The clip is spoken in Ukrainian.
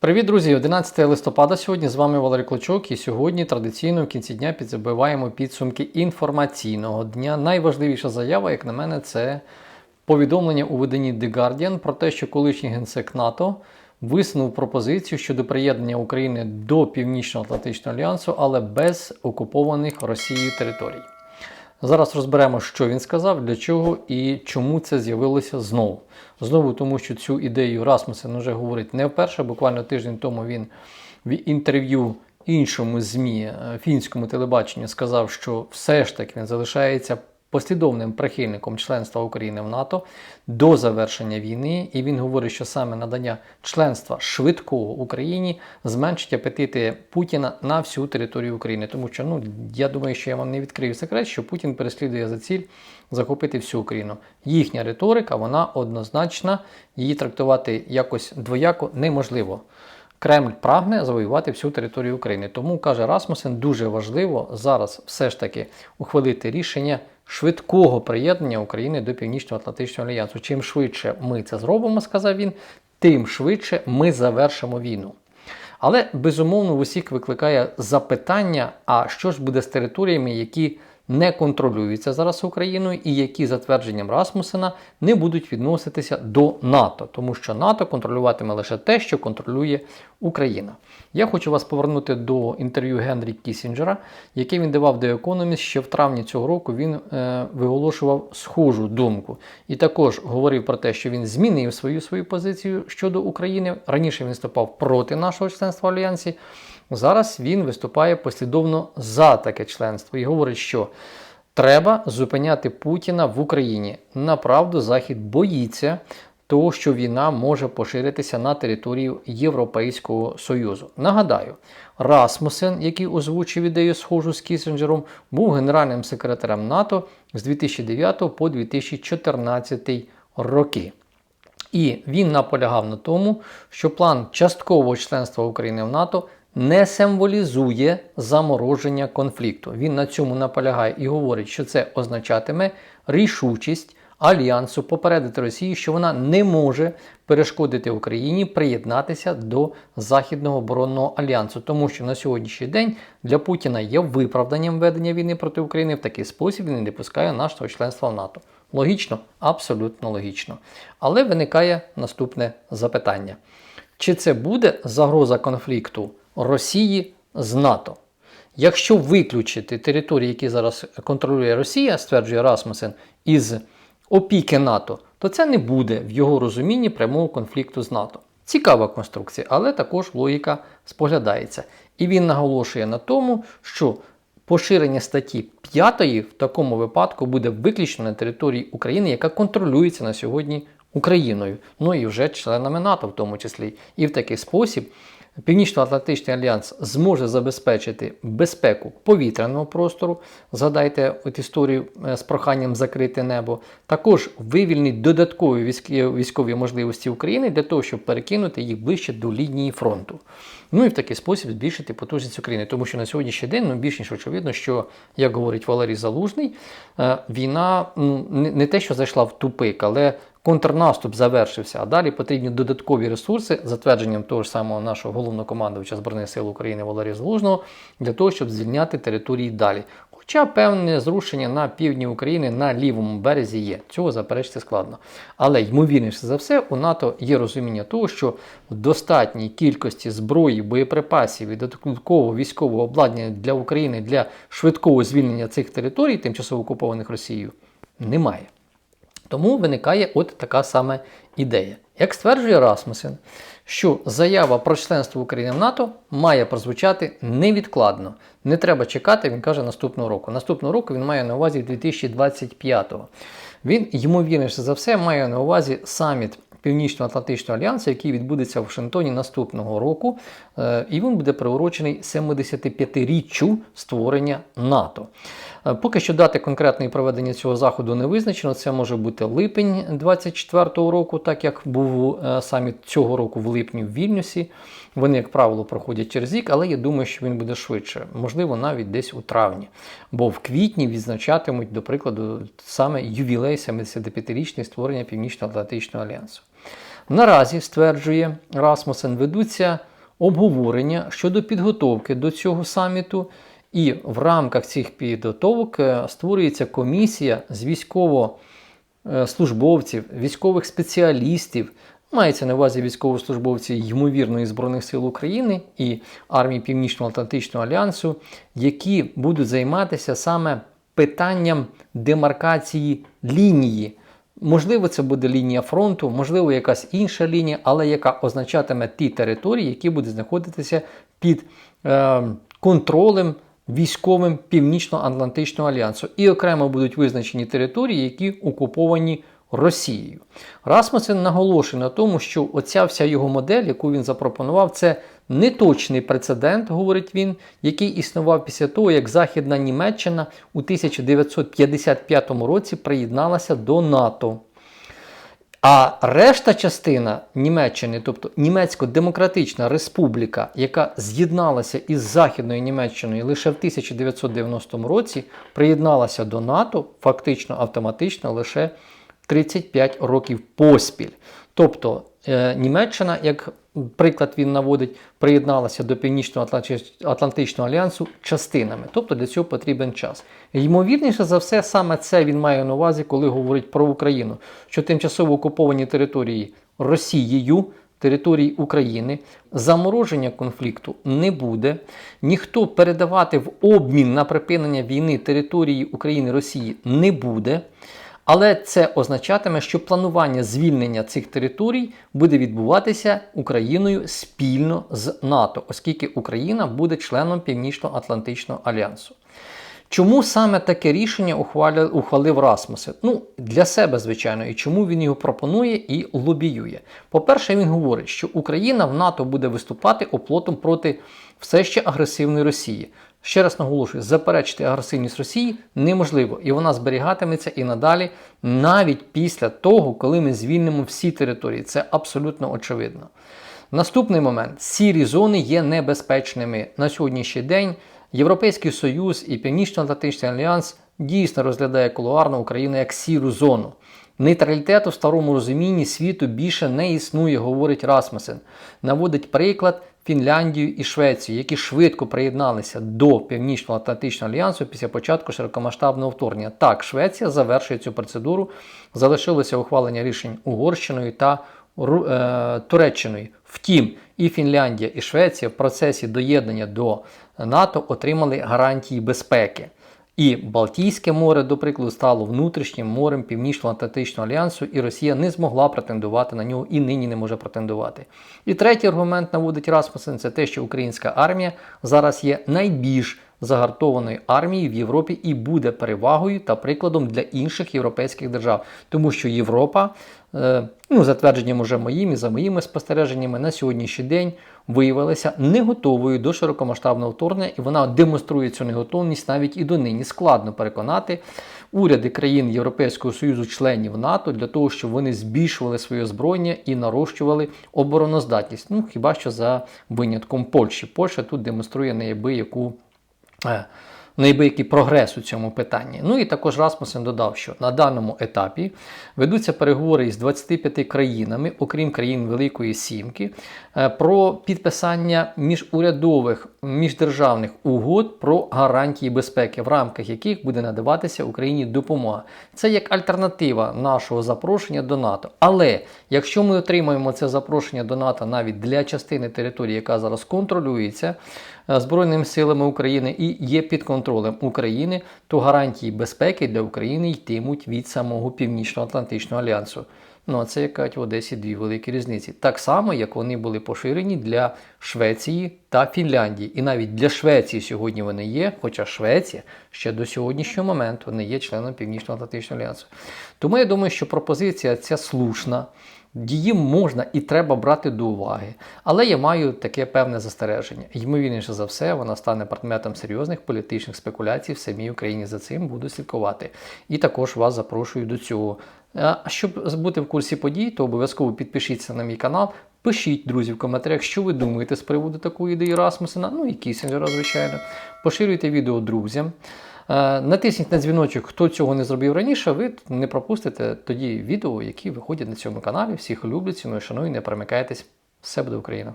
Привіт, друзі! 11 листопада сьогодні з вами Валерій Клочок, і сьогодні традиційно в кінці дня підзабиваємо підсумки інформаційного дня. Найважливіша заява, як на мене, це повідомлення у виданні The Guardian про те, що колишній генсек НАТО висунув пропозицію щодо приєднання України до Північно-Атлантичного альянсу, але без окупованих Росією територій. Зараз розберемо, що він сказав, для чого і чому це з'явилося знову. Знову тому, що цю ідею Расмусен вже говорить не вперше. Буквально тиждень тому він в інтерв'ю іншому ЗМІ е, фінському телебаченню сказав, що все ж таки він залишається послідовним прихильником членства України в НАТО до завершення війни, і він говорить, що саме надання членства швидкого Україні зменшить апетити Путіна на всю територію України. Тому що ну я думаю, що я вам не відкрию секрет, що Путін переслідує за ціль захопити всю Україну. Їхня риторика, вона однозначна, її трактувати якось двояко неможливо. Кремль прагне завоювати всю територію України. Тому каже Расмусен, дуже важливо зараз все ж таки ухвалити рішення швидкого приєднання України до Північно-Атлантичного альянсу. Чим швидше ми це зробимо, сказав він, тим швидше ми завершимо війну. Але безумовно в усіх викликає запитання: а що ж буде з територіями, які не контролюються зараз Україною і які, за твердженням Расмусена, не будуть відноситися до НАТО, тому що НАТО контролюватиме лише те, що контролює Україна. Я хочу вас повернути до інтерв'ю Генрі Кісінджера, яке він давав The Economist ще в травні цього року. Він е, виголошував схожу думку і також говорив про те, що він змінив свою свою позицію щодо України. Раніше він виступав проти нашого членства Альянсі. Зараз він виступає послідовно за таке членство і говорить, що треба зупиняти Путіна в Україні. Направду, Захід боїться того, що війна може поширитися на територію Європейського Союзу. Нагадаю, Расмусен, який озвучив ідею схожу з Кісінджером, був генеральним секретарем НАТО з 2009 по 2014 роки. І він наполягав на тому, що план часткового членства України в НАТО не символізує замороження конфлікту. Він на цьому наполягає і говорить, що це означатиме рішучість альянсу попередити Росію, що вона не може перешкодити Україні приєднатися до Західного оборонного альянсу, тому що на сьогоднішній день для Путіна є виправданням ведення війни проти України в такий спосіб він не допускає нашого членства в НАТО. Логічно, абсолютно логічно. Але виникає наступне запитання: чи це буде загроза конфлікту Росії з НАТО? Якщо виключити території, які зараз контролює Росія, стверджує Расмусен, із опіки НАТО, то це не буде в його розумінні прямого конфлікту з НАТО. Цікава конструкція, але також логіка споглядається. І він наголошує на тому, що поширення статті 5 в такому випадку буде виключно на території України, яка контролюється на сьогодні Україною, ну і вже членами НАТО в тому числі. І в такий спосіб Північно-Атлантичний альянс зможе забезпечити безпеку повітряного простору. Згадайте от історію е, з проханням закрити небо. Також вивільнить додаткові військові можливості України для того, щоб перекинути їх ближче до лінії фронту. Ну і в такий спосіб збільшити потужність України, тому що на сьогоднішній день ну, більш ніж очевидно, що, як говорить Валерій Залужний, е, війна ну, не те, що зайшла в тупик, але контрнаступ завершився, а далі потрібні додаткові ресурси, затвердженням того ж самого нашого головнокомандувача Збройних сил України Валерія Залужного, для того, щоб звільняти території далі. Хоча певне зрушення на півдні України на лівому березі є. Цього заперечити складно. Але ймовірніше за все, у НАТО є розуміння того, що в достатній кількості зброї, боєприпасів і додаткового військового обладнання для України для швидкого звільнення цих територій, тимчасово окупованих Росією, немає. Тому виникає от така саме ідея. Як стверджує Расмусен, що заява про членство України в НАТО має прозвучати невідкладно. Не треба чекати, він каже, наступного року. Наступного року він має на увазі 2025-го. Він, ймовірніше за все, має на увазі саміт Північно-Атлантичного альянсу, який відбудеться в Вашингтоні наступного року, е, і він буде приурочений 75-річчю створення НАТО. Е, поки що дати конкретної проведення цього заходу не визначено. Це може бути липень 2024 року, так як був е, саміт цього року в липні в Вільнюсі. Вони, як правило, проходять через рік, але я думаю, що він буде швидше, можливо, навіть десь у травні. Бо в квітні відзначатимуть, до прикладу, саме ювілей 75-річний створення Північно-Атлантичного альянсу. Наразі, стверджує Расмусен, ведуться обговорення щодо підготовки до цього саміту, і в рамках цих підготовок е, створюється комісія з військовослужбовців, військових спеціалістів. Мається на увазі військовослужбовці ймовірно із Збройних сил України і армії Північно-Атлантичного альянсу, які будуть займатися саме питанням демаркації лінії. Можливо, це буде лінія фронту, можливо, якась інша лінія, але яка означатиме ті території, які будуть знаходитися під е, контролем військовим Північно-Атлантичного альянсу. І окремо будуть визначені території, які окуповані Росією. Расмусен наголошує на тому, що оця вся його модель, яку він запропонував, це неточний прецедент, говорить він, який існував після того, як Західна Німеччина у 1955 році приєдналася до НАТО. А решта частина Німеччини, тобто Німецько-Демократична Республіка, яка з'єдналася із Західною Німеччиною лише в 1990 році, приєдналася до НАТО фактично автоматично лише 35 років поспіль. Тобто е, Німеччина, як приклад він наводить, приєдналася до Північно-Атлантичного альянсу частинами. Тобто для цього потрібен час. Ймовірніше за все, саме це він має на увазі, коли говорить про Україну, що тимчасово окуповані території Росією. Території України замороження конфлікту не буде. Ніхто передавати в обмін на припинення війни території України Росії не буде. Але це означатиме, що планування звільнення цих територій буде відбуватися Україною спільно з НАТО, оскільки Україна буде членом Північно-Атлантичного альянсу. Чому саме таке рішення ухвалив Расмусен? Ну, для себе, звичайно, і чому він його пропонує і лобіює. По-перше, він говорить, що Україна в НАТО буде виступати оплотом проти все ще агресивної Росії. Ще раз наголошую, заперечити агресивність Росії неможливо, і вона зберігатиметься і надалі, навіть після того, коли ми звільнимо всі території. Це абсолютно очевидно. Наступний момент: сірі зони є небезпечними на сьогоднішній день. Європейський Союз і Північно-Атлантичний альянс дійсно розглядає кулуарно Україну як сіру зону. Нейтралітету в старому розумінні світу більше не існує, говорить Расмусен. Наводить приклад Фінляндію і Швецію, які швидко приєдналися до Північно-Атлантичного альянсу після початку широкомасштабного вторгнення. Так, Швеція завершує цю процедуру, залишилося ухвалення рішень Угорщиною та е, Туреччиною. Втім, і Фінляндія, і Швеція в процесі доєднання до НАТО отримали гарантії безпеки. І Балтійське море, до прикладу, стало внутрішнім морем Північно-Атлантичного альянсу, і Росія не змогла претендувати на нього і нині не може претендувати. І третій аргумент наводить Расмусен, це те, що українська армія зараз є найбільш загартованої армії в Європі і буде перевагою та прикладом для інших європейських держав, тому що Європа, е, ну затвердженням уже моїм за моїми спостереженнями, на сьогоднішній день виявилася не готовою до широкомасштабного вторгнення, і вона демонструє цю неготовність навіть і донині. Складно переконати уряди країн Європейського Союзу, членів НАТО, для того, щоб вони збільшували своє озброєння і нарощували обороноздатність. Ну хіба що за винятком Польщі. Польща тут демонструє неабияку неабиякий прогрес у цьому питанні. Ну і також Расмусен додав, що на даному етапі ведуться переговори із 25 країнами, окрім країн Великої Сімки, е, про підписання міжурядових міждержавних угод про гарантії безпеки, в рамках яких буде надаватися Україні допомога. Це як альтернатива нашого запрошення до НАТО. Але якщо ми отримаємо це запрошення до НАТО навіть для частини території, яка зараз контролюється, Е, Збройними силами України і є під контролем України, то гарантії безпеки для України йтимуть від самого Північно-Атлантичного альянсу. Ну а це як в Одесі дві великі різниці. Так само, як вони були поширені для Швеції та Фінляндії. І навіть для Швеції сьогодні вони є, хоча Швеція ще до сьогоднішнього моменту не є членом Північно-Атлантичного альянсу. Тому я думаю, що пропозиція ця слушна. Її можна і треба брати до уваги. Але я маю таке певне застереження. Ймовірніше за все, вона стане предметом серйозних політичних спекуляцій в самій Україні. За цим буду слідкувати. І також вас запрошую до цього. А щоб бути в курсі подій, то обов'язково підпишіться на мій канал. Пишіть, друзі, в коментарях, що ви думаєте з приводу такої ідеї Расмусена, ну і Кісінджера, звичайно. Поширюйте відео друзям. Е, Натисніть на дзвіночок, хто цього не зробив раніше, ви не пропустите тоді відео, які виходять на цьому каналі. Всіх люблю, ціную, шаную, не перемикайтесь. Все буде Україна!